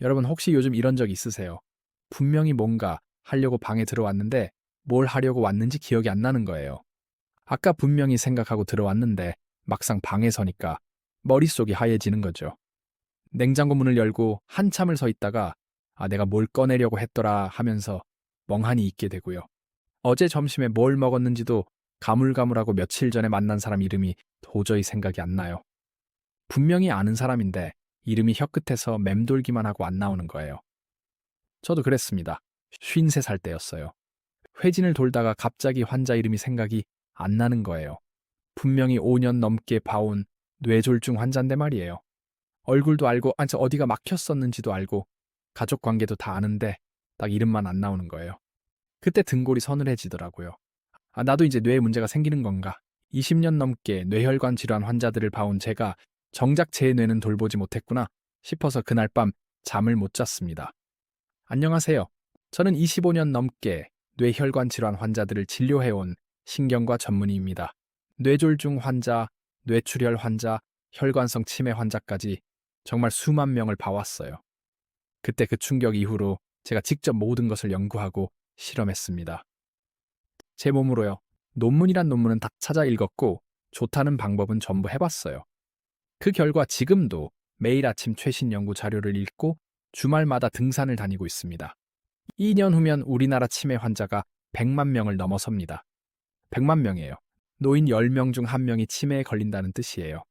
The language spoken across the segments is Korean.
여러분 혹시 요즘 이런 적 있으세요? 분명히 뭔가 하려고 방에 들어왔는데 뭘 하려고 왔는지 기억이 안 나는 거예요. 아까 분명히 생각하고 들어왔는데 막상 방에 서니까 머릿속이 하얘지는 거죠. 냉장고 문을 열고 한참을 서 있다가 아, 내가 뭘 꺼내려고 했더라 하면서 멍하니 있게 되고요. 어제 점심에 뭘 먹었는지도 가물가물하고 며칠 전에 만난 사람 이름이 도저히 생각이 안 나요. 분명히 아는 사람인데 이름이 혀끝에서 맴돌기만 하고 안 나오는 거예요. 저도 그랬습니다. 53살 때였어요. 회진을 돌다가 갑자기 환자 이름이 생각이 안 나는 거예요. 분명히 5년 넘게 봐온 뇌졸중 환자인데 말이에요. 얼굴도 알고 아니 저 어디가 막혔었는지도 알고 가족 관계도 다 아는데 딱 이름만 안 나오는 거예요. 그때 등골이 서늘해지더라고요. 아, 나도 이제 뇌에 문제가 생기는 건가? 20년 넘게 뇌혈관 질환 환자들을 봐온 제가 정작 제 뇌는 돌보지 못했구나 싶어서 그날 밤 잠을 못 잤습니다. 안녕하세요. 저는 25년 넘게 뇌혈관 질환 환자들을 진료해온 신경과 전문의입니다. 뇌졸중 환자, 뇌출혈 환자, 혈관성 치매 환자까지 정말 수만 명을 봐왔어요. 그때 그 충격 이후로 제가 직접 모든 것을 연구하고 실험했습니다. 제 몸으로요. 논문이란 논문은 다 찾아 읽었고 좋다는 방법은 전부 해봤어요. 그 결과 지금도 매일 아침 최신 연구 자료를 읽고 주말마다 등산을 다니고 있습니다. 2년 후면 우리나라 치매 환자가 100만 명을 넘어섭니다. 100만 명이에요. 노인 10명 중 1명이 치매에 걸린다는 뜻이에요.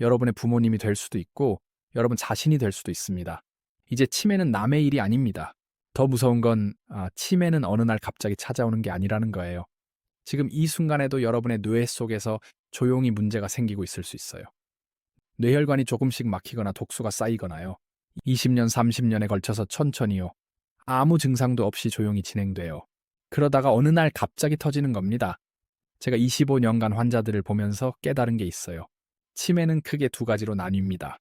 여러분의 부모님이 될 수도 있고 여러분 자신이 될 수도 있습니다. 이제 치매는 남의 일이 아닙니다. 더 무서운 건 아, 치매는 어느 날 갑자기 찾아오는 게 아니라는 거예요. 지금 이 순간에도 여러분의 뇌 속에서 조용히 문제가 생기고 있을 수 있어요. 뇌혈관이 조금씩 막히거나 독소가 쌓이거나요. 20년, 30년에 걸쳐서 천천히요. 아무 증상도 없이 조용히 진행돼요. 그러다가 어느 날 갑자기 터지는 겁니다. 제가 25년간 환자들을 보면서 깨달은 게 있어요. 치매는 크게 두 가지로 나뉩니다.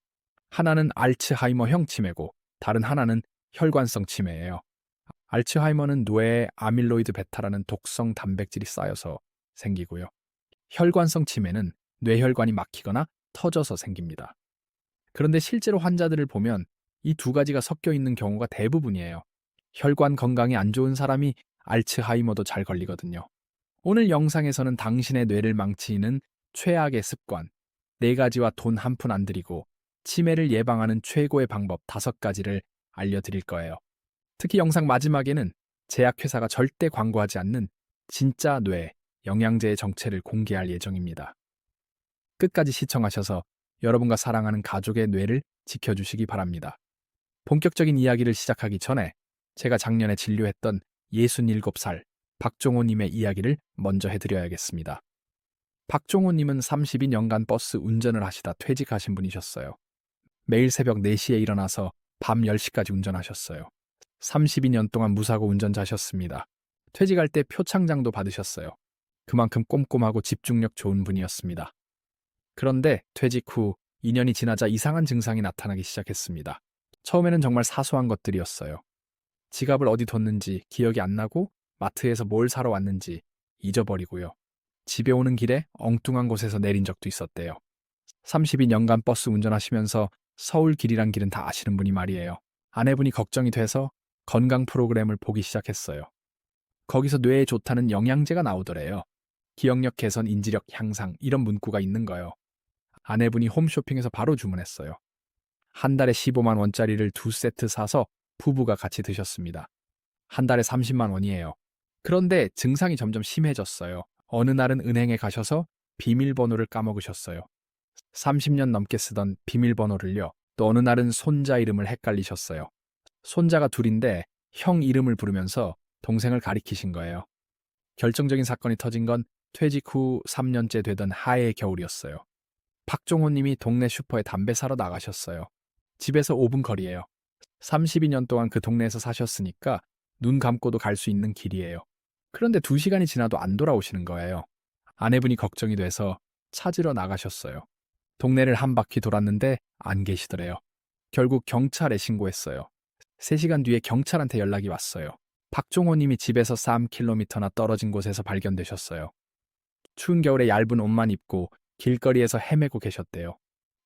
하나는 알츠하이머형 치매고 다른 하나는 혈관성 치매예요. 알츠하이머는 뇌에 아밀로이드 베타라는 독성 단백질이 쌓여서 생기고요. 혈관성 치매는 뇌혈관이 막히거나 터져서 생깁니다. 그런데 실제로 환자들을 보면 이 두 가지가 섞여 있는 경우가 대부분이에요. 혈관 건강이 안 좋은 사람이 알츠하이머도 잘 걸리거든요. 오늘 영상에서는 당신의 뇌를 망치는 최악의 습관, 네 가지와 돈 한 푼 안 들이고 치매를 예방하는 최고의 방법 다섯 가지를 알려드릴 거예요. 특히 영상 마지막에는 제약회사가 절대 광고하지 않는 진짜 뇌, 영양제의 정체를 공개할 예정입니다. 끝까지 시청하셔서 여러분과 사랑하는 가족의 뇌를 지켜주시기 바랍니다. 본격적인 이야기를 시작하기 전에 제가 작년에 진료했던 67살 박종호님의 이야기를 먼저 해드려야겠습니다. 박종호님은 32년간 버스 운전을 하시다 퇴직하신 분이셨어요. 매일 새벽 4시에 일어나서 밤 10시까지 운전하셨어요. 32년 동안 무사고 운전자셨습니다. 퇴직할 때 표창장도 받으셨어요. 그만큼 꼼꼼하고 집중력 좋은 분이었습니다. 그런데 퇴직 후 2년이 지나자 이상한 증상이 나타나기 시작했습니다. 처음에는 정말 사소한 것들이었어요. 지갑을 어디 뒀는지 기억이 안 나고 마트에서 뭘 사러 왔는지 잊어버리고요. 집에 오는 길에 엉뚱한 곳에서 내린 적도 있었대요. 32년간 버스 운전하시면서 서울 길이란 길은 다 아시는 분이 말이에요. 아내분이 걱정이 돼서 건강 프로그램을 보기 시작했어요. 거기서 뇌에 좋다는 영양제가 나오더래요. 기억력 개선, 인지력 향상 이런 문구가 있는 거요. 아내분이 홈쇼핑에서 바로 주문했어요. 한 달에 15만 원짜리를 두 세트 사서 부부가 같이 드셨습니다. 한 달에 30만 원이에요. 그런데 증상이 점점 심해졌어요. 어느 날은 은행에 가셔서 비밀번호를 까먹으셨어요. 30년 넘게 쓰던 비밀번호를요. 또 어느 날은 손자 이름을 헷갈리셨어요. 손자가 둘인데 형 이름을 부르면서 동생을 가리키신 거예요. 결정적인 사건이 터진 건 퇴직 후 3년째 되던 하의 겨울이었어요. 박종호 님이 동네 슈퍼에 담배 사러 나가셨어요. 집에서 5분 거리예요. 32년 동안 그 동네에서 사셨으니까 눈 감고도 갈 수 있는 길이에요. 그런데 2시간이 지나도 안 돌아오시는 거예요. 아내분이 걱정이 돼서 찾으러 나가셨어요. 동네를 한 바퀴 돌았는데 안 계시더래요. 결국 경찰에 신고했어요. 3시간 뒤에 경찰한테 연락이 왔어요. 박종호 님이 집에서 3km나 떨어진 곳에서 발견되셨어요. 추운 겨울에 얇은 옷만 입고 길거리에서 헤매고 계셨대요.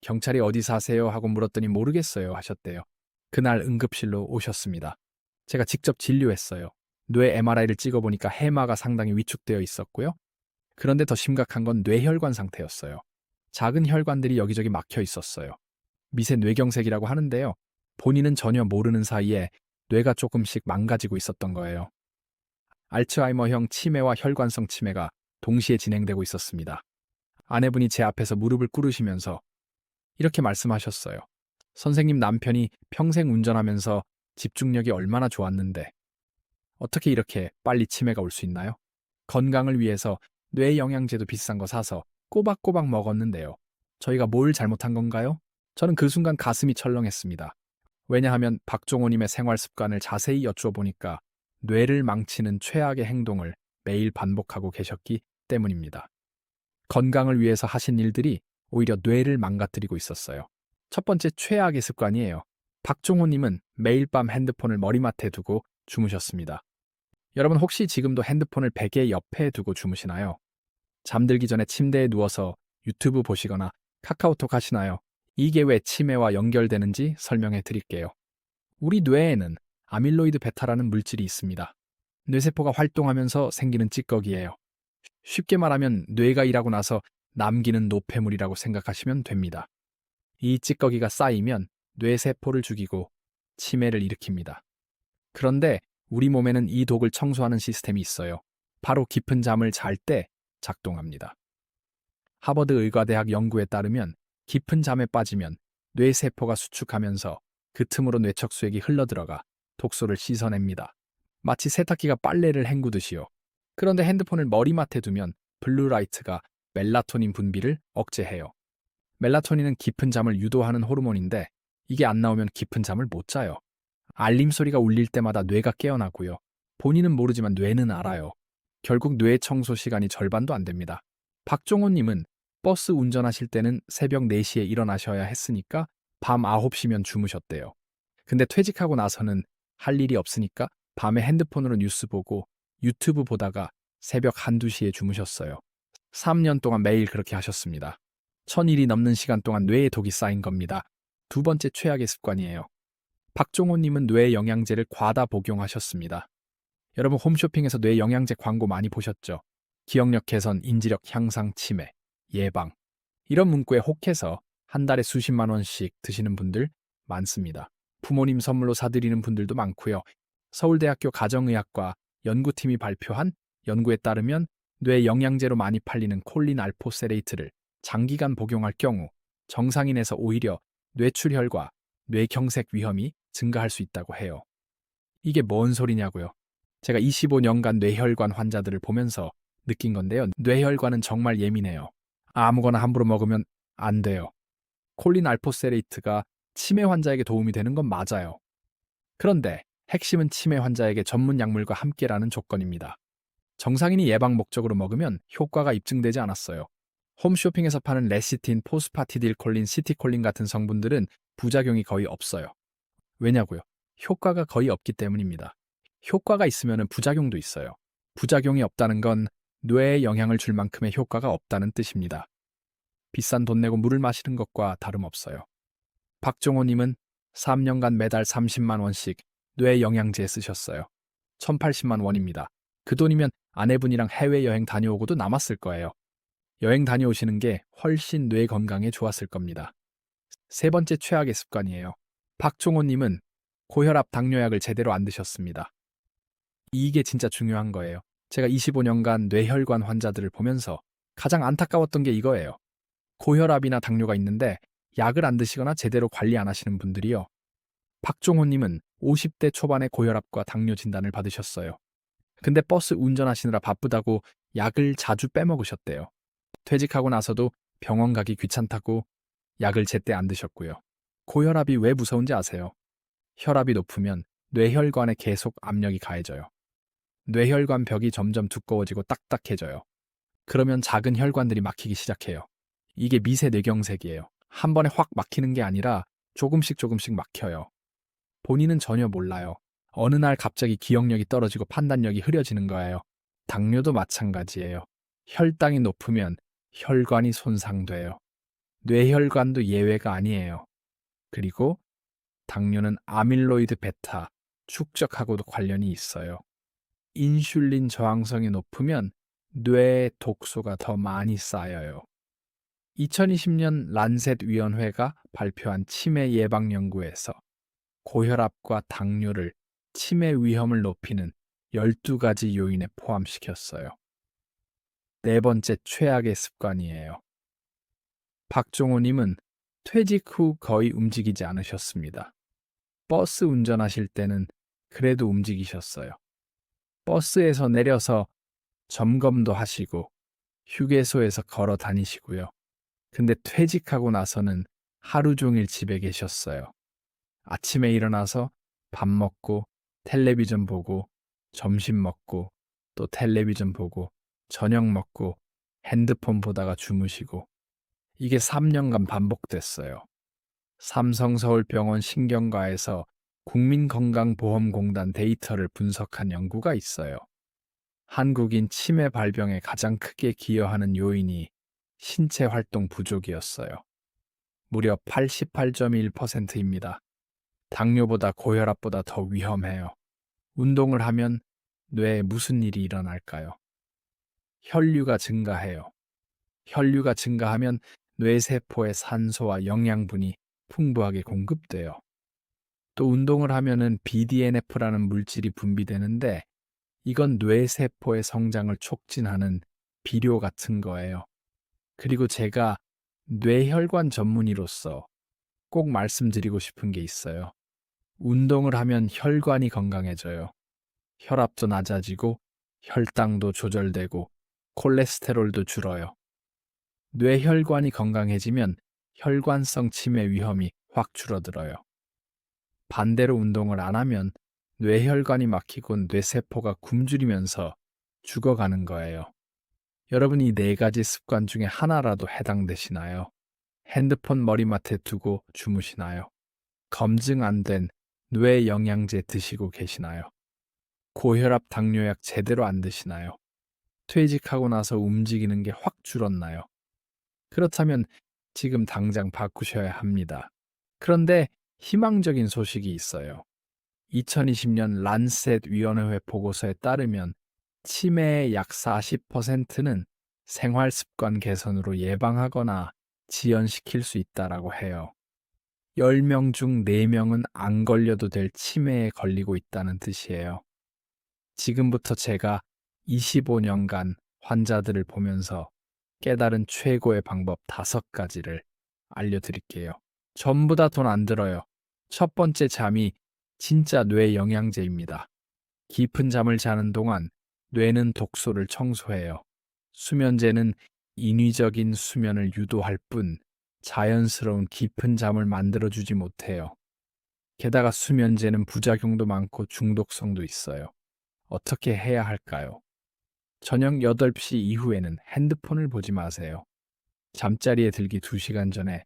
경찰이 어디 사세요 하고 물었더니 모르겠어요 하셨대요. 그날 응급실로 오셨습니다. 제가 직접 진료했어요. 뇌 MRI를 찍어보니까 해마가 상당히 위축되어 있었고요. 그런데 더 심각한 건 뇌혈관 상태였어요. 작은 혈관들이 여기저기 막혀 있었어요. 미세 뇌경색이라고 하는데요. 본인은 전혀 모르는 사이에 뇌가 조금씩 망가지고 있었던 거예요. 알츠하이머형 치매와 혈관성 치매가 동시에 진행되고 있었습니다. 아내분이 제 앞에서 무릎을 꿇으시면서 이렇게 말씀하셨어요. 선생님 남편이 평생 운전하면서 집중력이 얼마나 좋았는데 어떻게 이렇게 빨리 치매가 올 수 있나요? 건강을 위해서 뇌 영양제도 비싼 거 사서 꼬박꼬박 먹었는데요. 저희가 뭘 잘못한 건가요? 저는 그 순간 가슴이 철렁했습니다. 왜냐하면 박종호님의 생활 습관을 자세히 여쭈어 보니까 뇌를 망치는 최악의 행동을 매일 반복하고 계셨기 때문입니다. 건강을 위해서 하신 일들이 오히려 뇌를 망가뜨리고 있었어요. 첫 번째 최악의 습관이에요. 박종호님은 매일 밤 핸드폰을 머리맡에 두고 주무셨습니다. 여러분 혹시 지금도 핸드폰을 베개 옆에 두고 주무시나요? 잠들기 전에 침대에 누워서 유튜브 보시거나 카카오톡 하시나요? 이게 왜 치매와 연결되는지 설명해 드릴게요. 우리 뇌에는 아밀로이드 베타라는 물질이 있습니다. 뇌세포가 활동하면서 생기는 찌꺼기예요. 쉽게 말하면 뇌가 일하고 나서 남기는 노폐물이라고 생각하시면 됩니다. 이 찌꺼기가 쌓이면 뇌세포를 죽이고 치매를 일으킵니다. 그런데 우리 몸에는 이 독을 청소하는 시스템이 있어요. 바로 깊은 잠을 잘 때 작동합니다. 하버드 의과대학 연구에 따르면 깊은 잠에 빠지면 뇌세포가 수축하면서 그 틈으로 뇌척수액이 흘러들어가 독소를 씻어냅니다. 마치 세탁기가 빨래를 헹구듯이요. 그런데 핸드폰을 머리맡에 두면 블루라이트가 멜라토닌 분비를 억제해요. 멜라토닌은 깊은 잠을 유도하는 호르몬인데 이게 안 나오면 깊은 잠을 못 자요. 알림 소리가 울릴 때마다 뇌가 깨어나고요. 본인은 모르지만 뇌는 알아요. 결국 뇌 청소 시간이 절반도 안 됩니다. 박종호님은 버스 운전하실 때는 새벽 4시에 일어나셔야 했으니까 밤 9시면 주무셨대요. 근데 퇴직하고 나서는 할 일이 없으니까 밤에 핸드폰으로 뉴스 보고 유튜브 보다가 새벽 1, 2시에 주무셨어요. 3년 동안 매일 그렇게 하셨습니다. 천일이 넘는 시간 동안 뇌에 독이 쌓인 겁니다. 두 번째 최악의 습관이에요. 박종호님은 뇌 영양제를 과다 복용하셨습니다. 여러분 홈쇼핑에서 뇌 영양제 광고 많이 보셨죠? 기억력 개선, 인지력 향상, 치매, 예방. 이런 문구에 혹해서 한 달에 수십만 원씩 드시는 분들 많습니다. 부모님 선물로 사드리는 분들도 많고요. 서울대학교 가정의학과 연구팀이 발표한 연구에 따르면 뇌 영양제로 많이 팔리는 콜린 알포세레이트를 장기간 복용할 경우 정상인에서 오히려 뇌출혈과 뇌경색 위험이 증가할 수 있다고 해요. 이게 뭔 소리냐고요? 제가 25년간 뇌혈관 환자들을 보면서 느낀 건데요. 뇌혈관은 정말 예민해요. 아무거나 함부로 먹으면 안 돼요. 콜린 알포세레이트가 치매 환자에게 도움이 되는 건 맞아요. 그런데 핵심은 치매 환자에게 전문 약물과 함께라는 조건입니다. 정상인이 예방 목적으로 먹으면 효과가 입증되지 않았어요. 홈쇼핑에서 파는 레시틴, 포스파티딜콜린, 시티콜린 같은 성분들은 부작용이 거의 없어요. 왜냐고요? 효과가 거의 없기 때문입니다. 효과가 있으면 부작용도 있어요. 부작용이 없다는 건 뇌에 영향을 줄 만큼의 효과가 없다는 뜻입니다. 비싼 돈 내고 물을 마시는 것과 다름없어요. 박종호님은 3년간 매달 30만 원씩 뇌 영양제 쓰셨어요. 1080만 원입니다. 그 돈이면 아내분이랑 해외여행 다녀오고도 남았을 거예요. 여행 다녀오시는 게 훨씬 뇌 건강에 좋았을 겁니다. 세 번째 최악의 습관이에요. 박종호님은 고혈압 당뇨약을 제대로 안 드셨습니다. 이게 진짜 중요한 거예요. 제가 25년간 뇌혈관 환자들을 보면서 가장 안타까웠던 게 이거예요. 고혈압이나 당뇨가 있는데 약을 안 드시거나 제대로 관리 안 하시는 분들이요. 박종호님은 50대 초반에 고혈압과 당뇨 진단을 받으셨어요. 근데 버스 운전하시느라 바쁘다고 약을 자주 빼먹으셨대요. 퇴직하고 나서도 병원 가기 귀찮다고 약을 제때 안 드셨고요. 고혈압이 왜 무서운지 아세요? 혈압이 높으면 뇌혈관에 계속 압력이 가해져요. 뇌혈관 벽이 점점 두꺼워지고 딱딱해져요. 그러면 작은 혈관들이 막히기 시작해요. 이게 미세 뇌경색이에요. 한 번에 확 막히는 게 아니라 조금씩 조금씩 막혀요. 본인은 전혀 몰라요. 어느 날 갑자기 기억력이 떨어지고 판단력이 흐려지는 거예요. 당뇨도 마찬가지예요. 혈당이 높으면 혈관이 손상돼요. 뇌혈관도 예외가 아니에요. 그리고 당뇨는 아밀로이드 베타 축적하고도 관련이 있어요. 인슐린 저항성이 높으면 뇌에 독소가 더 많이 쌓여요. 2020년 란셋 위원회가 발표한 치매 예방 연구에서 고혈압과 당뇨를 치매 위험을 높이는 12가지 요인에 포함시켰어요. 네 번째 최악의 습관이에요. 박종호님은 퇴직 후 거의 움직이지 않으셨습니다. 버스 운전하실 때는 그래도 움직이셨어요. 버스에서 내려서 점검도 하시고 휴게소에서 걸어 다니시고요. 근데 퇴직하고 나서는 하루 종일 집에 계셨어요. 아침에 일어나서 밥 먹고 텔레비전 보고 점심 먹고 또 텔레비전 보고 저녁 먹고 핸드폰 보다가 주무시고 이게 3년간 반복됐어요. 삼성서울병원 신경과에서 국민건강보험공단 데이터를 분석한 연구가 있어요. 한국인 치매 발병에 가장 크게 기여하는 요인이 신체 활동 부족이었어요. 무려 88.1%입니다. 당뇨보다 고혈압보다 더 위험해요. 운동을 하면 뇌에 무슨 일이 일어날까요? 혈류가 증가해요. 혈류가 증가하면 뇌세포에 산소와 영양분이 풍부하게 공급돼요. 또 운동을 하면은 BDNF라는 물질이 분비되는데 이건 뇌세포의 성장을 촉진하는 비료 같은 거예요. 그리고 제가 뇌혈관 전문의로서 꼭 말씀드리고 싶은 게 있어요. 운동을 하면 혈관이 건강해져요. 혈압도 낮아지고 혈당도 조절되고 콜레스테롤도 줄어요. 뇌혈관이 건강해지면 혈관성 치매 위험이 확 줄어들어요. 반대로 운동을 안 하면 뇌혈관이 막히고 뇌세포가 굶주리면서 죽어가는 거예요. 여러분 이 네 가지 습관 중에 하나라도 해당되시나요? 핸드폰 머리맡에 두고 주무시나요? 검증 안 된 뇌 영양제 드시고 계시나요? 고혈압 당뇨약 제대로 안 드시나요? 퇴직하고 나서 움직이는 게 확 줄었나요? 그렇다면 지금 당장 바꾸셔야 합니다. 그런데 희망적인 소식이 있어요. 2020년 란셋 위원회 보고서에 따르면 치매의 약 40%는 생활 습관 개선으로 예방하거나 지연시킬 수 있다라고 해요. 10명 중 4명은 안 걸려도 될 치매에 걸리고 있다는 뜻이에요. 지금부터 제가 25년간 환자들을 보면서 깨달은 최고의 방법 5가지를 알려드릴게요. 전부 다 돈 안 들어요. 첫 번째 잠이 진짜 뇌 영양제입니다. 깊은 잠을 자는 동안 뇌는 독소를 청소해요. 수면제는 인위적인 수면을 유도할 뿐 자연스러운 깊은 잠을 만들어주지 못해요. 게다가 수면제는 부작용도 많고 중독성도 있어요. 어떻게 해야 할까요? 저녁 8시 이후에는 핸드폰을 보지 마세요. 잠자리에 들기 2시간 전에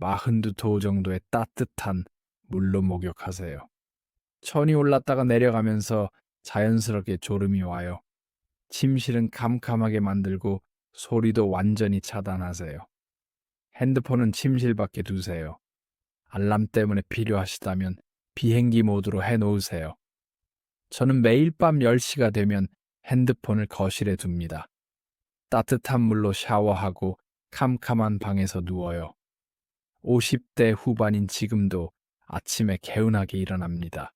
42도 정도의 따뜻한 물로 목욕하세요. 천이 올랐다가 내려가면서 자연스럽게 졸음이 와요. 침실은 캄캄하게 만들고 소리도 완전히 차단하세요. 핸드폰은 침실 밖에 두세요. 알람 때문에 필요하시다면 비행기 모드로 해 놓으세요. 저는 매일 밤 10시가 되면 핸드폰을 거실에 둡니다. 따뜻한 물로 샤워하고 캄캄한 방에서 누워요. 50대 후반인 지금도 아침에 개운하게 일어납니다.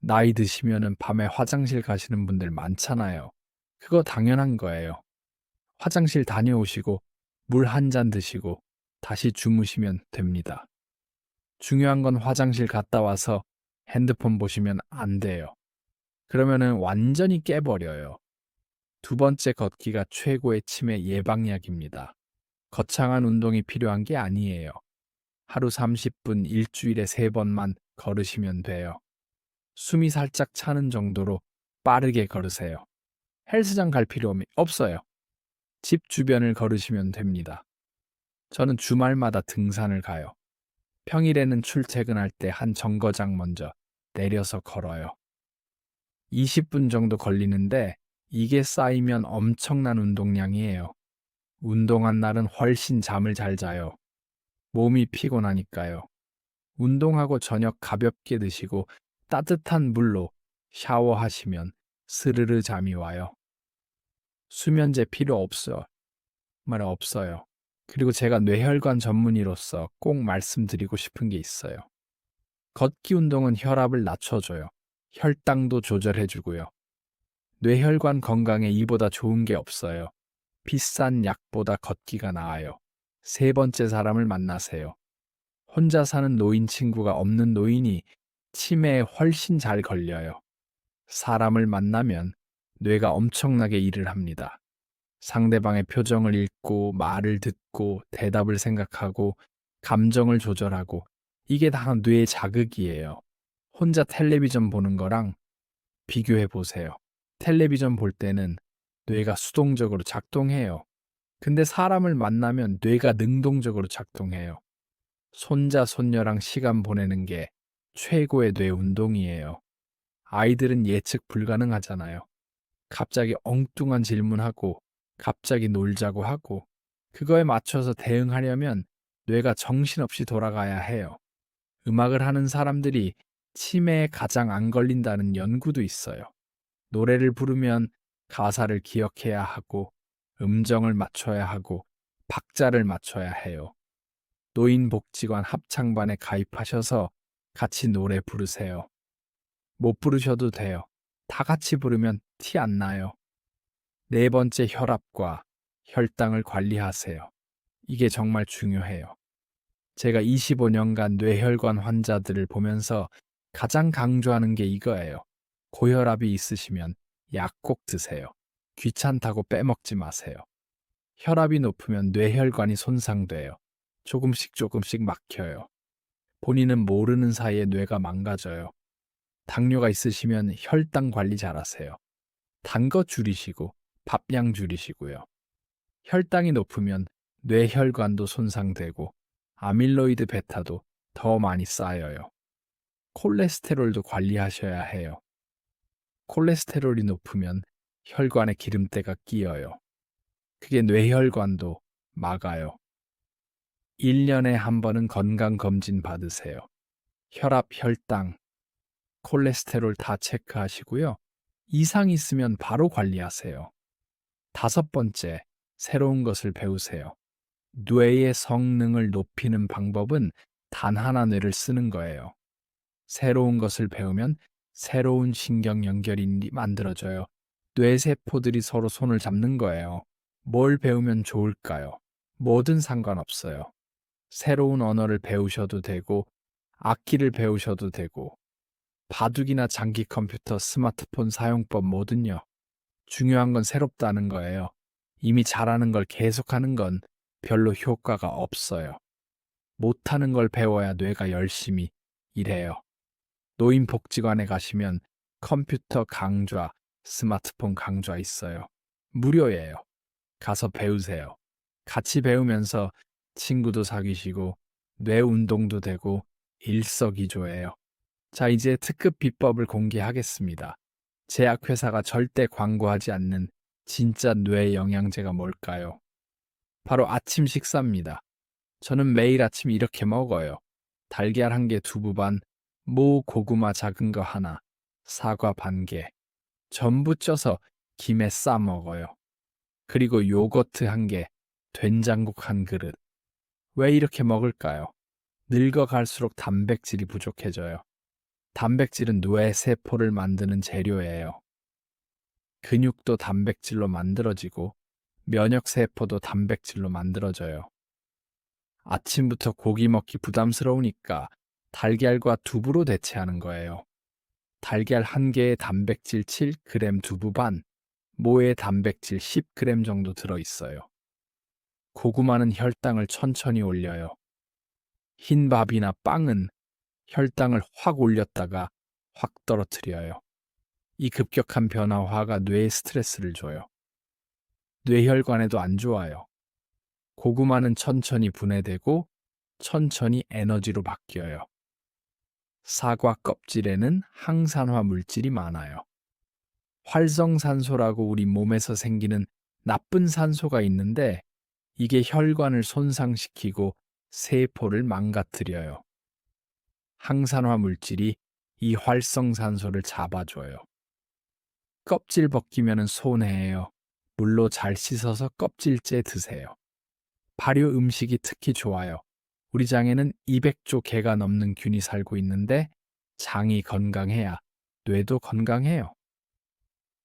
나이 드시면은 밤에 화장실 가시는 분들 많잖아요. 그거 당연한 거예요. 화장실 다녀오시고 물 한 잔 드시고 다시 주무시면 됩니다. 중요한 건 화장실 갔다 와서 핸드폰 보시면 안 돼요. 그러면은 완전히 깨버려요. 두 번째 걷기가 최고의 치매 예방약입니다. 거창한 운동이 필요한 게 아니에요. 하루 30분 일주일에 3번만 걸으시면 돼요. 숨이 살짝 차는 정도로 빠르게 걸으세요. 헬스장 갈 필요 없어요. 집 주변을 걸으시면 됩니다. 저는 주말마다 등산을 가요. 평일에는 출퇴근할 때 한 정거장 먼저 내려서 걸어요. 20분 정도 걸리는데 이게 쌓이면 엄청난 운동량이에요. 운동한 날은 훨씬 잠을 잘 자요. 몸이 피곤하니까요. 운동하고 저녁 가볍게 드시고 따뜻한 물로 샤워하시면 스르르 잠이 와요. 수면제 필요 없어. 말 없어요. 그리고 제가 뇌혈관 전문의로서 꼭 말씀드리고 싶은 게 있어요. 걷기 운동은 혈압을 낮춰줘요. 혈당도 조절해주고요. 뇌혈관 건강에 이보다 좋은 게 없어요. 비싼 약보다 걷기가 나아요. 세 번째 사람을 만나세요. 혼자 사는 노인 친구가 없는 노인이 치매에 훨씬 잘 걸려요. 사람을 만나면 뇌가 엄청나게 일을 합니다. 상대방의 표정을 읽고 말을 듣고 대답을 생각하고 감정을 조절하고 이게 다 뇌의 자극이에요. 혼자 텔레비전 보는 거랑 비교해 보세요. 텔레비전 볼 때는 뇌가 수동적으로 작동해요. 근데 사람을 만나면 뇌가 능동적으로 작동해요. 손자, 손녀랑 시간 보내는 게 최고의 뇌 운동이에요. 아이들은 예측 불가능하잖아요. 갑자기 엉뚱한 질문하고, 갑자기 놀자고 하고, 그거에 맞춰서 대응하려면 뇌가 정신없이 돌아가야 해요. 음악을 하는 사람들이 치매에 가장 안 걸린다는 연구도 있어요. 노래를 부르면 가사를 기억해야 하고, 음정을 맞춰야 하고, 박자를 맞춰야 해요. 노인복지관 합창반에 가입하셔서 같이 노래 부르세요. 못 부르셔도 돼요. 다 같이 부르면 티 안 나요. 네 번째 혈압과 혈당을 관리하세요. 이게 정말 중요해요. 제가 25년간 뇌혈관 환자들을 보면서 가장 강조하는 게 이거예요. 고혈압이 있으시면 약 꼭 드세요. 귀찮다고 빼먹지 마세요. 혈압이 높으면 뇌혈관이 손상돼요. 조금씩 조금씩 막혀요. 본인은 모르는 사이에 뇌가 망가져요. 당뇨가 있으시면 혈당 관리 잘하세요. 단 거 줄이시고 밥량 줄이시고요. 혈당이 높으면 뇌혈관도 손상되고 아밀로이드 베타도 더 많이 쌓여요. 콜레스테롤도 관리하셔야 해요. 콜레스테롤이 높으면 혈관에 기름때가 끼어요. 그게 뇌혈관도 막아요. 1년에 한 번은 건강검진 받으세요. 혈압, 혈당, 콜레스테롤 다 체크하시고요. 이상 있으면 바로 관리하세요. 다섯 번째, 새로운 것을 배우세요. 뇌의 성능을 높이는 방법은 단 하나 뇌를 쓰는 거예요. 새로운 것을 배우면 새로운 신경 연결이 만들어져요. 뇌세포들이 서로 손을 잡는 거예요. 뭘 배우면 좋을까요? 뭐든 상관없어요. 새로운 언어를 배우셔도 되고, 악기를 배우셔도 되고, 바둑이나 장기 컴퓨터, 스마트폰 사용법 뭐든요. 중요한 건 새롭다는 거예요. 이미 잘하는 걸 계속하는 건 별로 효과가 없어요. 못하는 걸 배워야 뇌가 열심히 일해요. 노인복지관에 가시면 컴퓨터 강좌, 스마트폰 강좌 있어요. 무료예요. 가서 배우세요. 같이 배우면서 친구도 사귀시고 뇌 운동도 되고 일석이조예요. 자, 이제 특급 비법을 공개하겠습니다. 제약회사가 절대 광고하지 않는 진짜 뇌 영양제가 뭘까요? 바로 아침 식사입니다. 저는 매일 아침 이렇게 먹어요. 달걀 한 개 두부 반, 모 고구마 작은 거 하나, 사과 반 개, 전부 쪄서 김에 싸 먹어요. 그리고 요거트 한 개, 된장국 한 그릇. 왜 이렇게 먹을까요? 늙어갈수록 단백질이 부족해져요. 단백질은 뇌 세포를 만드는 재료예요. 근육도 단백질로 만들어지고 면역 세포도 단백질로 만들어져요. 아침부터 고기 먹기 부담스러우니까 달걀과 두부로 대체하는 거예요. 달걀 한 개에 단백질 7g 두부 반, 모에 단백질 10g 정도 들어 있어요. 고구마는 혈당을 천천히 올려요. 흰 밥이나 빵은 혈당을 확 올렸다가 확 떨어뜨려요. 이 급격한 변화화가 뇌에 스트레스를 줘요. 뇌혈관에도 안 좋아요. 고구마는 천천히 분해되고 천천히 에너지로 바뀌어요. 사과 껍질에는 항산화 물질이 많아요. 활성산소라고 우리 몸에서 생기는 나쁜 산소가 있는데 이게 혈관을 손상시키고 세포를 망가뜨려요. 항산화 물질이 이 활성산소를 잡아줘요. 껍질 벗기면 손해예요. 물로 잘 씻어서 껍질째 드세요. 발효 음식이 특히 좋아요. 우리 장에는 200조 개가 넘는 균이 살고 있는데 장이 건강해야 뇌도 건강해요.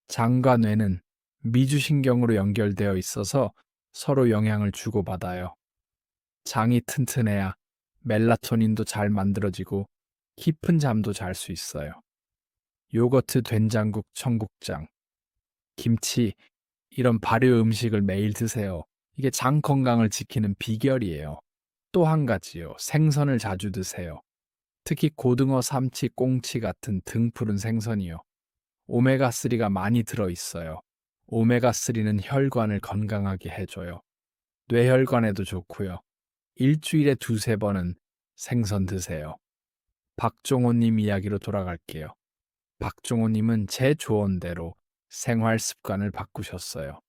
장과 뇌는 미주신경으로 연결되어 있어서 서로 영향을 주고받아요. 장이 튼튼해야 멜라토닌도 잘 만들어지고 깊은 잠도 잘 수 있어요. 요거트, 된장국, 청국장, 김치, 이런 발효 음식을 매일 드세요. 이게 장 건강을 지키는 비결이에요. 또 한 가지요. 생선을 자주 드세요. 특히 고등어, 삼치, 꽁치 같은 등푸른 생선이요. 오메가3가 많이 들어 있어요. 오메가3는 혈관을 건강하게 해줘요. 뇌혈관에도 좋고요. 일주일에 두세 번은 생선 드세요. 박종호님 이야기로 돌아갈게요. 박종호님은 제 조언대로 생활 습관을 바꾸셨어요.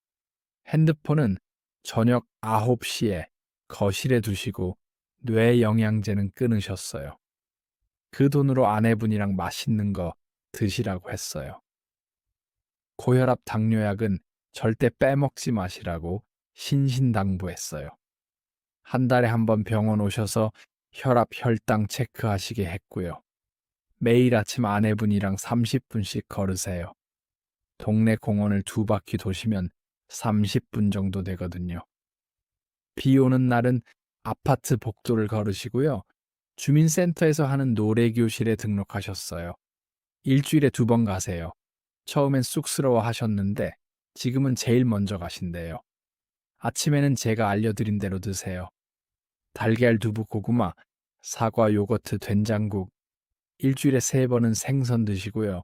핸드폰은 저녁 9시에 거실에 두시고 뇌 영양제는 끊으셨어요. 그 돈으로 아내분이랑 맛있는 거 드시라고 했어요. 고혈압 당뇨약은 절대 빼먹지 마시라고 신신당부했어요. 한 달에 한 번 병원 오셔서 혈압, 혈당 체크하시게 했고요. 매일 아침 아내분이랑 30분씩 걸으세요. 동네 공원을 두 바퀴 도시면 30분 정도 되거든요. 비 오는 날은 아파트 복도를 걸으시고요. 주민센터에서 하는 노래교실에 등록하셨어요. 일주일에 두 번 가세요. 처음엔 쑥스러워 하셨는데 지금은 제일 먼저 가신대요. 아침에는 제가 알려드린 대로 드세요. 달걀, 두부, 고구마, 사과, 요거트, 된장국. 일주일에 세 번은 생선 드시고요.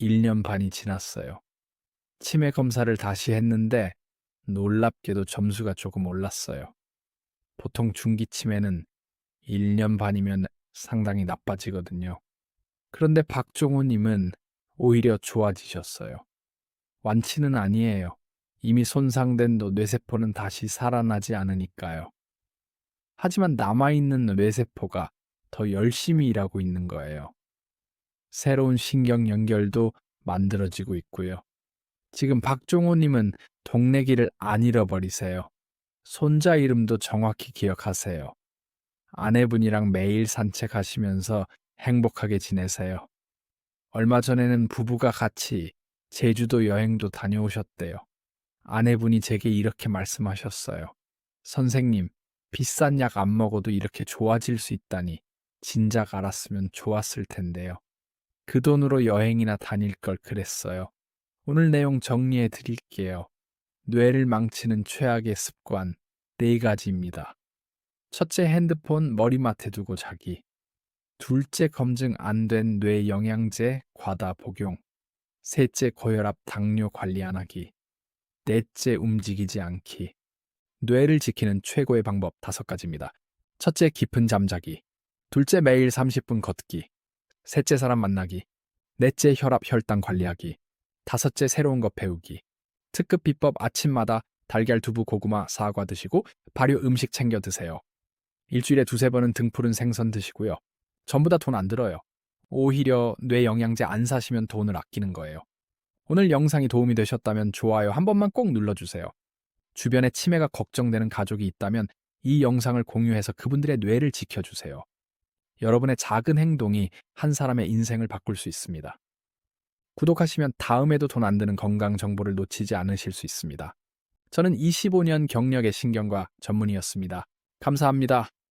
1년 반이 지났어요. 치매 검사를 다시 했는데 놀랍게도 점수가 조금 올랐어요. 보통 중기 치매는 1년 반이면 상당히 나빠지거든요. 그런데 박종호님은 오히려 좋아지셨어요. 완치는 아니에요. 이미 손상된 뇌세포는 다시 살아나지 않으니까요. 하지만 남아있는 뇌세포가 더 열심히 일하고 있는 거예요. 새로운 신경 연결도 만들어지고 있고요. 지금 박종호님은 동네 길을 안 잃어버리세요. 손자 이름도 정확히 기억하세요. 아내분이랑 매일 산책하시면서 행복하게 지내세요. 얼마 전에는 부부가 같이 제주도 여행도 다녀오셨대요. 아내분이 제게 이렇게 말씀하셨어요. 선생님, 비싼 약 안 먹어도 이렇게 좋아질 수 있다니 진작 알았으면 좋았을 텐데요. 그 돈으로 여행이나 다닐 걸 그랬어요. 오늘 내용 정리해 드릴게요. 뇌를 망치는 최악의 습관 네 가지입니다. 첫째 핸드폰 머리맡에 두고 자기. 둘째 검증 안 된 뇌 영양제 과다 복용. 셋째 고혈압 당뇨 관리 안 하기. 넷째 움직이지 않기. 뇌를 지키는 최고의 방법 다섯 가지입니다. 첫째 깊은 잠자기. 둘째 매일 30분 걷기. 셋째 사람 만나기. 넷째 혈압 혈당 관리하기. 다섯째 새로운 것 배우기. 특급 비법 아침마다 달걀, 두부, 고구마, 사과 드시고 발효 음식 챙겨 드세요. 일주일에 두세 번은 등푸른 생선 드시고요. 전부 다 돈 안 들어요. 오히려 뇌 영양제 안 사시면 돈을 아끼는 거예요. 오늘 영상이 도움이 되셨다면 좋아요 한 번만 꼭 눌러주세요. 주변에 치매가 걱정되는 가족이 있다면 이 영상을 공유해서 그분들의 뇌를 지켜주세요. 여러분의 작은 행동이 한 사람의 인생을 바꿀 수 있습니다. 구독하시면 다음에도 돈 안 드는 건강 정보를 놓치지 않으실 수 있습니다. 저는 25년 경력의 신경과 전문의였습니다. 감사합니다.